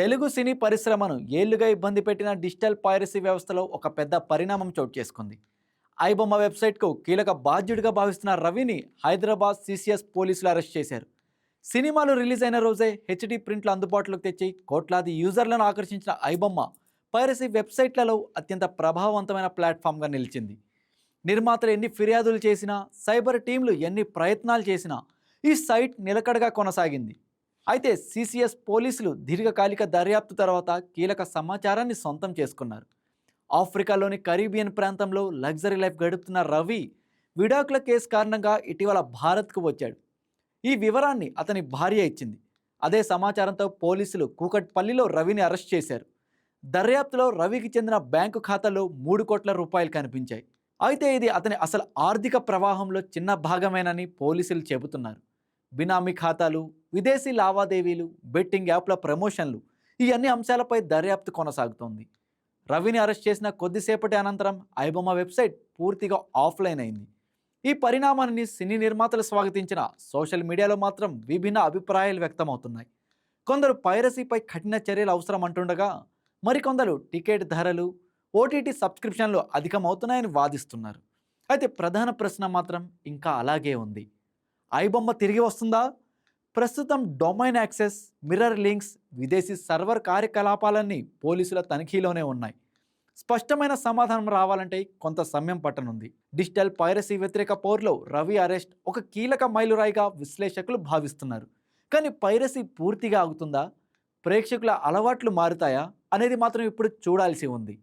తెలుగు సినీ పరిశ్రమను ఏళ్ళుగా ఇబ్బంది పెట్టిన డిజిటల్ పైరసీ వ్యవస్థలో ఒక పెద్ద పరిణామం చోటు చేసుకుంది. ఐబొమ్మ వెబ్సైట్కు కీలక బాధ్యుడిగా భావిస్తున్న రవిని హైదరాబాద్ సిసిఎస్ పోలీసులు అరెస్ట్ చేశారు. సినిమాలు రిలీజ్ అయిన రోజే హెచ్డి ప్రింట్లు అందుబాటులోకి తెచ్చి కోట్లాది యూజర్లను ఆకర్షించిన ఐబొమ్మ పైరసీ వెబ్సైట్లలో అత్యంత ప్రభావవంతమైన ప్లాట్ఫామ్గా నిలిచింది. నిర్మాతలు ఎన్ని ఫిర్యాదులు చేసినా సైబర్ టీంలు ఎన్ని ప్రయత్నాలు చేసినా ఈ సైట్ నిలకడగా కొనసాగింది. అయితే సిసిఎస్ పోలీసులు దీర్ఘకాలిక దర్యాప్తు తర్వాత కీలక సమాచారాన్ని సొంతం చేసుకున్నారు. ఆఫ్రికాలోని కరీబియన్ ప్రాంతంలో లగ్జరీ లైఫ్ గడుపుతున్న రవి విడాకుల కేసు కారణంగా ఇటీవల భారత్కు వచ్చాడు. ఈ వివరాన్ని అతని భార్య ఇచ్చింది. అదే సమాచారంతో పోలీసులు కూకట్పల్లిలో రవిని అరెస్ట్ చేశారు. దర్యాప్తులో రవికి చెందిన బ్యాంకు ఖాతాలో మూడు కోట్ల రూపాయలు కనిపించాయి. అయితే ఇది అతని అసలు ఆర్థిక ప్రవాహంలో చిన్న భాగమేనని పోలీసులు చెబుతున్నారు. బినామీ ఖాతాలు విదేశీ లావాదేవీలు బెట్టింగ్ యాప్ల ప్రమోషన్లు ఈ అన్ని అంశాలపై దర్యాప్తు కొనసాగుతోంది. రవిని అరెస్ట్ చేసిన కొద్దిసేపటి అనంతరం ఐబొమ్మ వెబ్సైట్ పూర్తిగా ఆఫ్లైన్ అయింది. ఈ పరిణామాన్ని సినీ నిర్మాతలు స్వాగతించిన సోషల్ మీడియాలో మాత్రం విభిన్న అభిప్రాయాలు వ్యక్తమవుతున్నాయి. కొందరు పైరసీపై కఠిన చర్యలు అవసరం అంటుండగా మరికొందరు టికెట్ ధరలు ఓటీటీ సబ్స్క్రిప్షన్లు అధికమవుతున్నాయని వాదిస్తున్నారు. అయితే ప్రధాన ప్రశ్న మాత్రం ఇంకా అలాగే ఉంది. ఐబొమ్మ తిరిగి వస్తుందా? ప్రస్తుతం డొమైన్ యాక్సెస్ మిర్రర్ లింక్స్ విదేశీ సర్వర్ కార్యకలాపాలన్నీ పోలీసుల తనిఖీలోనే ఉన్నాయి. స్పష్టమైన సమాధానం రావాలంటే కొంత సమయం పట్టనుంది. డిజిటల్ పైరసీ వ్యతిరేక పోర్లో రవి అరెస్ట్ ఒక కీలక మైలురాయిగా విశ్లేషకులు భావిస్తున్నారు. కానీ పైరసీ పూర్తిగా ఆగుతుందా? ప్రేక్షకుల అలవాట్లు మారుతాయా? అనేది మాత్రం ఇప్పుడు చూడాల్సి ఉంది.